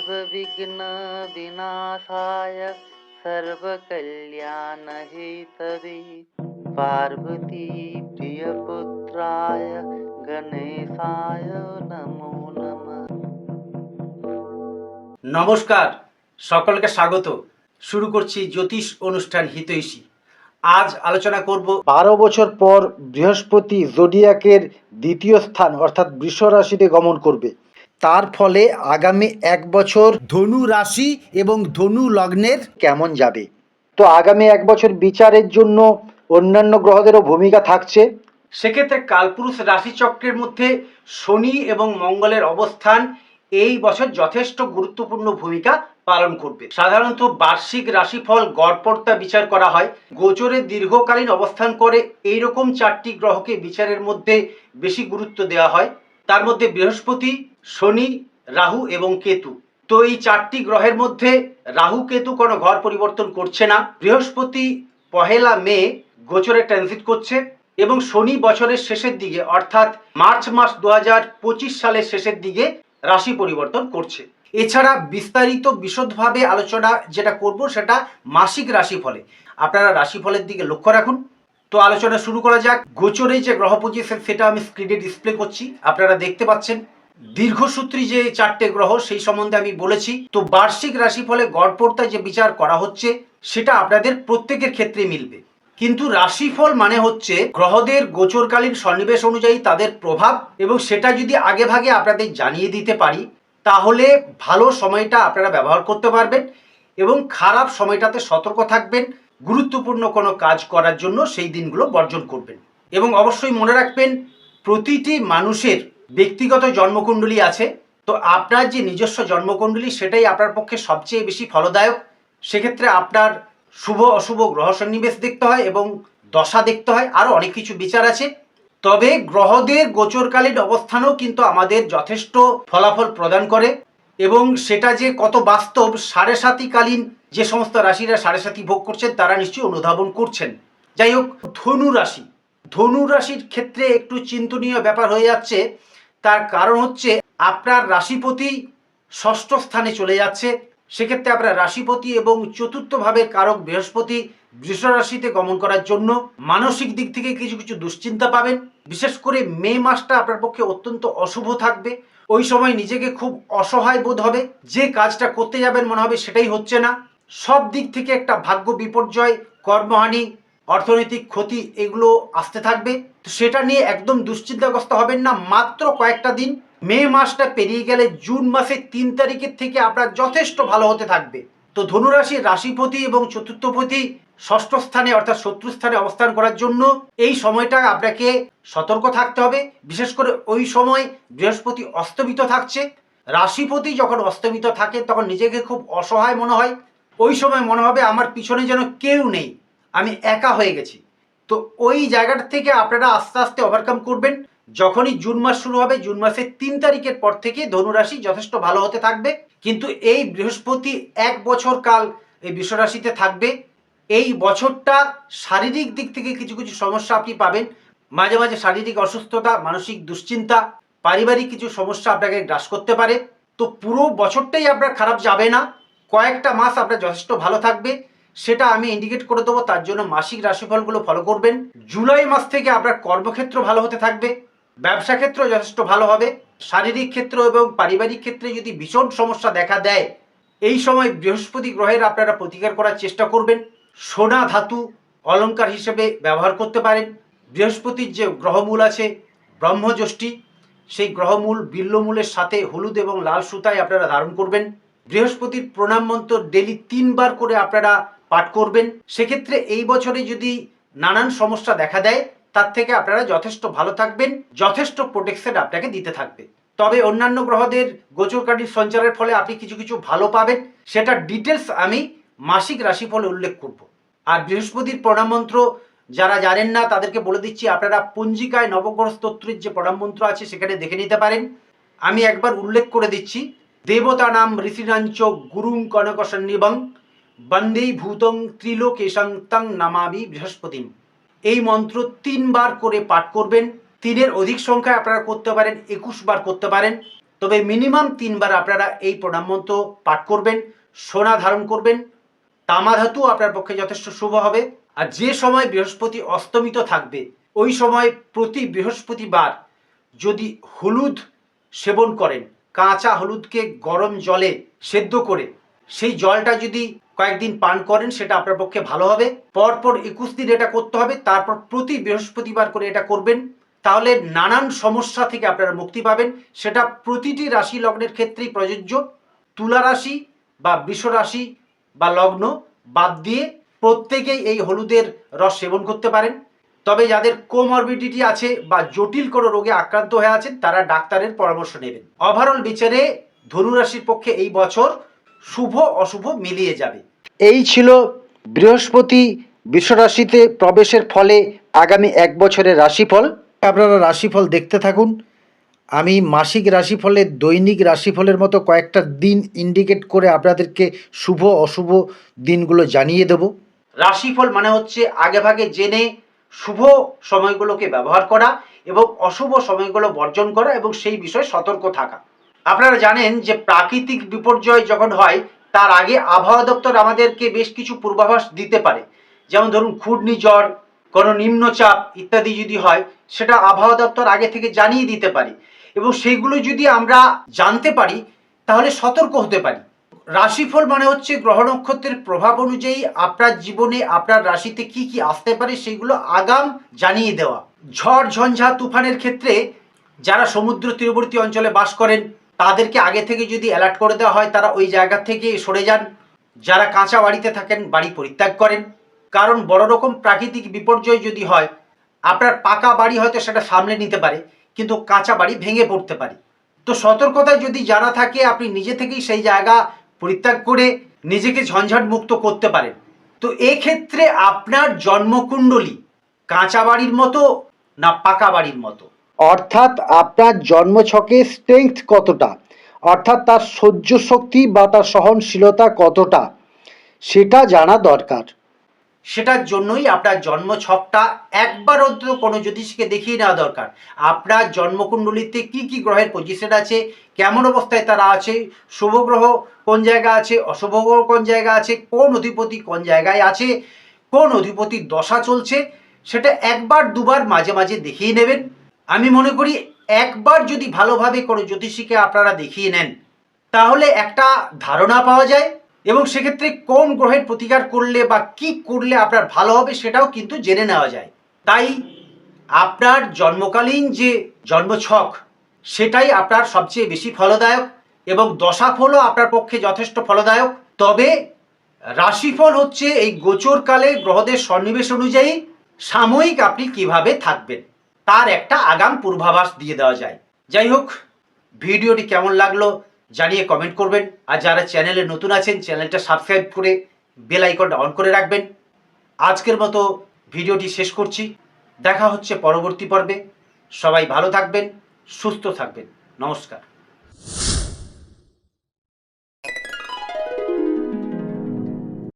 सर्वविघ्नविनाशाय सर्वकल्याणहेतवे पार्वती प्रियपुत्राय गणेशाय नमो नमः নমস্কার সকলকে স্বাগত শুরু করছি জ্যোতিষ অনুষ্ঠান হিতৈষী আজ আলোচনা করব বারো বছর পর বৃহস্পতি জোডিয়াকের দ্বিতীয় স্থান অর্থাৎ বৃষ রাশিতে গমন করবে তার ফলে আগামী এক বছর ধনু রাশি এবং ধনু লগ্নের কেমন যাবে? তো আগামী এক বছর বিচারের জন্য অন্যান্য গ্রহদেরও ভূমিকা থাকছে। সেক্ষেত্রে কালপুরুষ রাশিচক্রের মধ্যে শনি এবং মঙ্গলের অবস্থান এই বছর যথেষ্ট গুরুত্বপূর্ণ ভূমিকা পালন করবে। সাধারণত বার্ষিক রাশিফল গড়পড়তা বিচার করা হয়। গোচরে দীর্ঘকালীন অবস্থান করে এই রকম চারটি গ্রহকে বিচারের মধ্যে বেশি গুরুত্ব দেওয়া হয়। তার মধ্যে বৃহস্পতি, শনি, রাহু এবং কেতু। তো এই চারটি গ্রহের মধ্যে রাহু, কেতু কোনো ঘর পরিবর্তন করছে না। বৃহস্পতি পহেলা মে গোচরে ট্রানজিট করছে এবং শনি বছরের শেষের দিকে, অর্থাৎ মার্চ মাস দু হাজার পঁচিশ সালের শেষের দিকে রাশি পরিবর্তন করছে। এছাড়া বিস্তারিত বিশদভাবে আলোচনা যেটা করব সেটা মাসিক রাশিফলে। আপনারা রাশিফলের দিকে লক্ষ্য রাখুন। তো আলোচনা শুরু করা যাক। গোচরে যে গ্রহ পজিশন সেটা আমি স্ক্রিনে ডিসপ্লে করছি। আপনারা দেখতে পাচ্ছেন, দীর্ঘসূত্রী যে চারটে গ্রহ, সেই সম্বন্ধে আমি বলেছি। তো বার্ষিক রাশিফলে গড়পড়তায় যে বিচার করা হচ্ছে, সেটা আপনাদের প্রত্যেকের ক্ষেত্রে মিলবে। কিন্তু রাশিফল মানে হচ্ছে, গ্রহদের গোচরকালীন সন্নিবেশ অনুযায়ী তাদের প্রভাব, এবং সেটা যদি আগে ভাগে আপনাদের জানিয়ে দিতে পারি, তাহলে ভালো সময়টা আপনারা ব্যবহার করতে পারবেন, এবং খারাপ সময়টাতে সতর্ক থাকবেন। গুরুত্বপূর্ণ কোনো কাজ করার জন্য সেই দিনগুলো বর্জন করবেন। এবং অবশ্যই মনে রাখবেন, প্রতিটি মানুষের ব্যক্তিগত জন্মকুণ্ডলী আছে। তো আপনার যে নিজস্ব জন্মকুণ্ডলী, সেটাই আপনার পক্ষে সবচেয়ে বেশি ফলদায়ক। সেক্ষেত্রে আপনার শুভ, অশুভ গ্রহ সন্নিবেশ দেখতে হয় এবং দশা দেখতে হয়। আরও অনেক কিছু বিচার আছে। তবে গ্রহদের গোচরকালীন অবস্থানও কিন্তু আমাদের যথেষ্ট ফলাফল প্রদান করে। এবং সেটা যে কত বাস্তব, সাড়ে সাতিকালীন যে সমস্ত রাশিরা সাড়ে সাতি ভোগ করছেন, তারা নিশ্চয়ই অনুধাবন করছেন। যাই হোক, ধনু রাশি। ধনু রাশির ক্ষেত্রে একটু চিন্তনীয় ব্যাপার হয়ে যাচ্ছে। তার কারণ হচ্ছে, আপনার রাশিপতি ষষ্ঠ স্থানে চলে যাচ্ছে। সেক্ষেত্রে আপনার রাশিপতি এবং চতুর্থভাবে কারক বৃহস্পতি বৃষ রাশিতে গমন করার জন্য মানসিক দিক থেকে কিছু কিছু দুশ্চিন্তা পাবেন। বিশেষ করে মে মাসটা আপনার পক্ষে অত্যন্ত অশুভ থাকবে। ওই সময় নিজেকে খুব অসহায় বোধ হবে। যে কাজটা করতে যাবেন মনে হবে সেটাই হচ্ছে না। সব দিক থেকে একটা ভাগ্য বিপর্যয়, কর্মহানি অর্থনৈতিক ক্ষতি এগুলো আসতে থাকবে, তো সেটা নিয়ে একদম দুশ্চিন্তাগ্রস্ত হবেন না। মাত্র কয়েকটা দিন, মে মাসটা পেরিয়ে গেলে জুন মাসের তিন তারিখের থেকে আপনার যথেষ্ট ভালো হতে থাকবে। তো ধনুরাশি রাশিপতি এবং চতুর্থপতি ষষ্ঠ স্থানে অর্থাৎ শত্রু স্থানে অবস্থান করার জন্য এই সময়টা আপনাকে সতর্ক থাকতে হবে। বিশেষ করে ওই সময় বৃহস্পতি অস্তমিত থাকছে। রাশিপতি যখন অস্তমিত থাকে, তখন নিজেকে খুব অসহায় মনে হয়। ওই সময় মনে হবে আমার পিছনে যেন কেউ নেই। আমি একা হয়ে গেছি। তো ওই জায়গাটা থেকে আপনারা আস্তে আস্তে ওভারকাম করবেন। যখনই জুন মাস শুরু হবে, জুন মাসের তিন তারিখের পর থেকে ধনুরাশি যথেষ্ট ভালো হতে থাকবে। কিন্তু এই বৃহস্পতি এক বছর কাল এই বিশ্বরাশিতে থাকবে। এই বছরটা শারীরিক দিক থেকে কিছু কিছু সমস্যা আপনি পাবেন। মাঝে মাঝে শারীরিক অসুস্থতা, মানসিক দুশ্চিন্তা, পারিবারিক কিছু সমস্যা আপনাকে গ্রাস করতে পারে। তো পুরো বছরটাই আপনার খারাপ যাবে না। কয়েকটা মাস আপনার যথেষ্ট ভালো থাকবে। সেটা আমি ইন্ডিকেট করে দেবো, তার জন্য মাসিক রাশিফলগুলো ফলো করবেন। জুলাই মাস থেকে আপনার কর্মক্ষেত্র ভালো হতে থাকবে, ব্যবসা ক্ষেত্র যথেষ্ট ভালো হবে। শারীরিক ক্ষেত্র এবং পারিবারিক ক্ষেত্রে যদি ভীষণ সমস্যা দেখা দেয়, এই সময় বৃহস্পতি গ্রহের আপনারা প্রতিকার করার চেষ্টা করবেন। সোনা ধাতু অলংকার হিসেবে ব্যবহার করতে পারেন। বৃহস্পতির যে গ্রহমূল আছে ব্রহ্মযষ্টি সেই গ্রহমূল বিল্লমূলের সাথে হলুদ এবং লাল সুতায় আপনারা ধারণ করবেন। বৃহস্পতির প্রণাম মন্ত্র ডেলি তিনবার করে আপনারা পাঠ করবেন। সেক্ষেত্রে এই বছরে যদি নানান সমস্যা দেখা দেয়, তার থেকে আপনারা যথেষ্ট ভালো থাকবেন, যথেষ্ট প্রোটেকশন আপনাকে দিতে থাকবে। তবে অন্যান্য গ্রহদের গোচরকারীর সঞ্চারের ফলে আপনি কিছু কিছু ভালো পাবেন সেটা ডিটেলস আমি মাসিক রাশিফলে উল্লেখ করব। আর বৃহস্পতির প্রণাম মন্ত্র, যারা জানেন না, তাদেরকে বলে দিচ্ছি, আপনারা পঞ্জিকায় নবগ্রহ স্তোত্রের যে প্রণাম মন্ত্র আছে, সেখানে দেখে নিতে পারেন। আমি একবার উল্লেখ করে দিচ্ছি, দেবতা নাম ঋষিরাঞ্চ গুরুং কনক সন্নিবং। বন্দেই ভূতং ত্রিলোকেশং তং নামাবি বৃহস্পতিম। এই মন্ত্র তিনবার করে পাঠ করবেন। তিনের অধিক সংখ্যায় আপনারা করতে পারেন, একুশ বার করতে পারেন। তবে মিনিমাম তিনবার আপনারা এই প্রণাম মন্ত্র পাঠ করবেন, সোনা ধারণ করবেন। তামা ধাতু আপনার পক্ষে যথেষ্ট শুভ হবে। আর যে সময় বৃহস্পতি অস্তমিত থাকবে, ওই সময় প্রতি বৃহস্পতিবার যদি হলুদ সেবন করেন, কাঁচা হলুদকে গরম জলে সেদ্ধ করে, সেই জলটা যদি কয়েকদিন পান করেন, সেটা আপনার পক্ষে ভালো হবে। পরপর একুশ দিন এটা করতে হবে, তারপর প্রতি বৃহস্পতিবার করে এটা করবেন। তাহলে নানান সমস্যা থেকে আপনারা মুক্তি পাবেন। সেটা প্রতিটি রাশি লগ্নের ক্ষেত্রেই প্রযোজ্য। তুলা রাশি বা বৃষ রাশি বা লগ্ন বাদ দিয়ে প্রত্যেকেই এই হলুদের রস সেবন করতে পারেন। তবে যাদের কোমরবিডিটি আছে বা জটিল কোনো রোগে আক্রান্ত হয়ে আছেন, তারা ডাক্তারের পরামর্শ নেবেন। ওভারঅল বিচারে ধনুরাশির পক্ষে এই বছর শুভ অশুভ মিলিয়ে যাবে। এই ছিল বৃহস্পতি বিশ্বরাশিতে প্রবেশের ফলে আগামী এক বছরের রাশিফল। আপনারা রাশিফল দেখতে থাকুন। আমি মাসিক রাশিফলের, দৈনিক রাশিফলের মতো কয়েকটা দিন ইন্ডিকেট করে আপনাদেরকে শুভ, অশুভ দিনগুলো জানিয়ে দেব। রাশিফল মানে হচ্ছে আগেভাগে জেনে শুভ সময়গুলোকে ব্যবহার করা এবং অশুভ সময়গুলো বর্জন করা এবং সেই বিষয়ে সতর্ক থাকা। আপনারা জানেন যে প্রাকৃতিক বিপর্যয় যখন হয় তার আগে আবহাওয়া দপ্তর আমাদেরকে বেশ কিছু পূর্বাভাস দিতে পারে। যেমন ধরুন ঘূর্ণিঝড় কোনো নিম্নচাপ ইত্যাদি যদি হয়, সেটা আবহাওয়া দপ্তর আগে থেকে জানিয়ে দিতে পারে। এবং সেইগুলো যদি আমরা জানতে পারি, তাহলে সতর্ক হতে পারি। রাশিফল মানে হচ্ছে গ্রহ নক্ষত্রের প্রভাব অনুযায়ী আপনার জীবনে আপনার রাশিতে কি কি আসতে পারে, সেগুলো আগাম জানিয়ে দেওয়া। ঝড়, ঝঞ্ঝা, তুফানের ক্ষেত্রে যারা সমুদ্র তীরবর্তী অঞ্চলে বাস করেন তাদেরকে আগে থেকে যদি অ্যালার্ট করে দেওয়া হয়, তারা ওই জায়গা থেকে সরে যান। যারা কাঁচা বাড়িতে থাকেন, বাড়ি পরিত্যাগ করেন। কারণ বড় রকম প্রাকৃতিক বিপর্যয় যদি হয়, আপনার পাকা বাড়ি হয়তো সেটা সামলে নিতে পারে, কিন্তু কাঁচা বাড়ি ভেঙে পড়তে পারে। তো সতর্কতায় যদি জানা থাকে, আপনি নিজে থেকেই সেই জায়গা পরিত্যাগ করে নিজেকে ঝঞ্ঝাট মুক্ত করতে পারেন। তো এক্ষেত্রে আপনার জন্মকুণ্ডলী কাঁচা বাড়ির মতো না পাকা বাড়ির মতো? অর্থাৎ আপনার জন্মছকে স্ট্রেংথ কতটা? অর্থাৎ তার সহ্য শক্তি বা তার সহনশীলতা কতটা? সেটা জানা দরকার। সেটার জন্যই আপনার জন্ম ছকটা একবার অন্তত কোনো জ্যোতিষীকে দেখিয়ে নেওয়া দরকার। আপনার জন্মকুণ্ডলিতে কি কি গ্রহের পজিশন আছে? কেমন অবস্থায় তারা আছে? শুভ গ্রহ কোন জায়গা আছে? অশুভ গ্রহ কোন জায়গা আছে? কোন অধিপতি কোন জায়গায় আছে? কোন অধিপতির দশা চলছে? সেটা একবার দুবার মাঝে মাঝে দেখিয়ে নেবেন। আমি মনে করি একবার যদি ভালোভাবে কোনো জ্যোতিষীকে আপনারা দেখিয়ে নেন, তাহলে একটা ধারণা পাওয়া যায় এবং সেক্ষেত্রে কোন গ্রহের প্রতিকার করলে বা কি করলে আপনার ভালো হবে সেটাও কিন্তু জেনে নেওয়া যায়। তাই আপনার জন্মকালীন যে জন্মছক, সেটাই আপনার সবচেয়ে বেশি ফলদায়ক এবং দশা ফলও আপনার পক্ষে যথেষ্ট ফলদায়ক। তবে রাশিফল হচ্ছে এই গোচরকালে গ্রহদের সন্নিবেশ অনুযায়ী সাময়িক আপনি কীভাবে থাকবেন। তার একটা আগাম পূর্বাভাস দিয়ে দেওয়া যায়। যাই হোক, ভিডিওটি কেমন লাগল জানিয়ে কমেন্ট করবেন। আর যারা চ্যানেলে নতুন আছেন, চ্যানেলটা সাবস্ক্রাইব করে বেল আইকনটা অন করে রাখবেন। আজকের মতো ভিডিওটি শেষ করছি। দেখা হচ্ছে পরবর্তী পর্বে। সবাই ভালো থাকবেন, সুস্থ থাকবেন। নমস্কার।